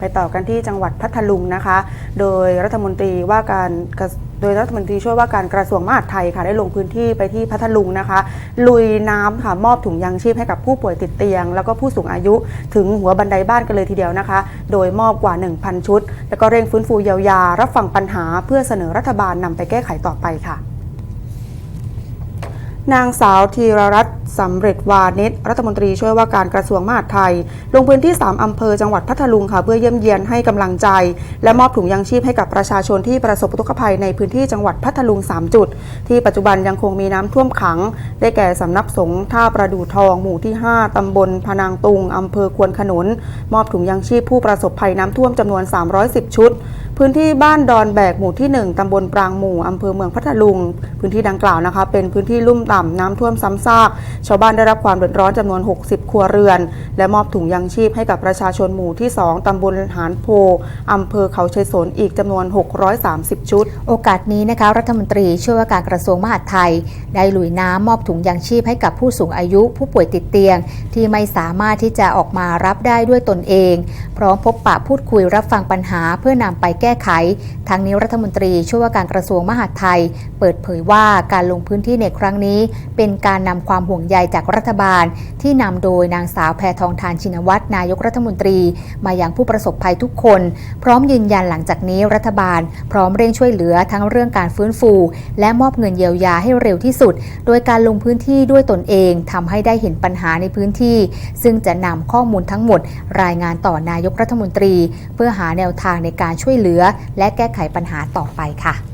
ไปต่อกันที่จังหวัดพัทลุงนะคะ โดยรัฐมนตรีว่าการโดยรัฐมนตรีช่วยว่าการกระทรวงมหาดไทยค่ะได้ลงพื้นที่ไปที่พัทลุงนะคะ ลุยน้ำค่ะมอบถุงยางชีพให้กับผู้ป่วยติดเตียง แล้วก็ผู้สูงอายุถึงหัวบันไดบ้านกันเลยทีเดียวนะคะ โดยมอบกว่า 1,000 ชุด แล้วก็เร่งฟื้นฟูเยียวยา รับฟังปัญหาเพื่อเสนอรัฐบาลนำไปแก้ไขต่อไปค่ะ นางสาวธีรรัตน์ สำเร็จวานิชรัฐมนตรีช่วยว่าการกระทรวงมหาดไทย ลงพื้นที่ 3 อำเภอจังหวัดพัทลุงค่ะเพื่อเยี่ยมเยียนให้กำลังใจ และมอบถุงยางชีพให้กับประชาชนที่ประสบอุทกภัยในพื้นที่จังหวัดพัทลุง 3 จุด ที่ปัจจุบันยังคงมีน้ำท่วมขัง ได้แก่สำนักสงฆ์ท่าประดู่ทองหมู่ที่ 5 ตำบลพนางตุงอำเภอควนขนุน มอบถุงยางชีพผู้ประสบภัยน้ำท่วมจำนวน 310 ชุดพื้นที่บ้านดอนแบกหมู่ที่ 1ตำบลปรางหมู่อำเภอเมืองพัทลุง พื้นที่ดังกล่าวนะคะ เป็นพื้นที่ลุ่มต่ำน้ำท่วมซ้ำซากชาวบ้านได้รับความเดือดร้อนจำนวน 60 ครัวเรือน และมอบถุงยางชีพให้กับประชาชนหมู่ที่ 2 ตำบลหานโพอำเภอเขาชัยสนอีกจำนวน 630 ชุด โอกาสนี้นะคะรัฐมนตรีช่วยว่าการกระทรวงมหาดไทย ได้ลุยน้ำมอบถุงยางชีพให้กับผู้สูงอายุผู้ป่วยติดเตียง ที่ไม่สามารถที่จะออกมารับได้ด้วยตนเอง พร้อมพบปะพูดคุยรับฟังปัญหาเพื่อนำไปแก้ไข ทั้งนี้รัฐมนตรีช่วยว่าการกระทรวงมหาดไทย เปิดเผยว่าการลงพื้นที่ในครั้งนี้ เป็นการนำความห่วงใยจากรัฐบาล ที่นำโดยนางสาวแพทองทานชินวัตรนายกรัฐมนตรี มาย่างผู้ประสบภัยทุกคน พร้อมยืนยันหลังจากนี้รัฐบาล พร้อมเร่งช่วยเหลือทั้งเรื่องการฟื้นฟู และมอบเงินเยียวยาให้เร็วที่สุด โดยการลงพื้นที่ด้วยตนเองทำให้ได้เห็นปัญหาในพื้นที่ ซึ่งจะนำข้อมูลทั้งหมด รายงานต่อนายกรัฐมนตรี เพื่อหาแนวทางในการช่วยเหลือ และแก้ไขปัญหาต่อไปค่ะ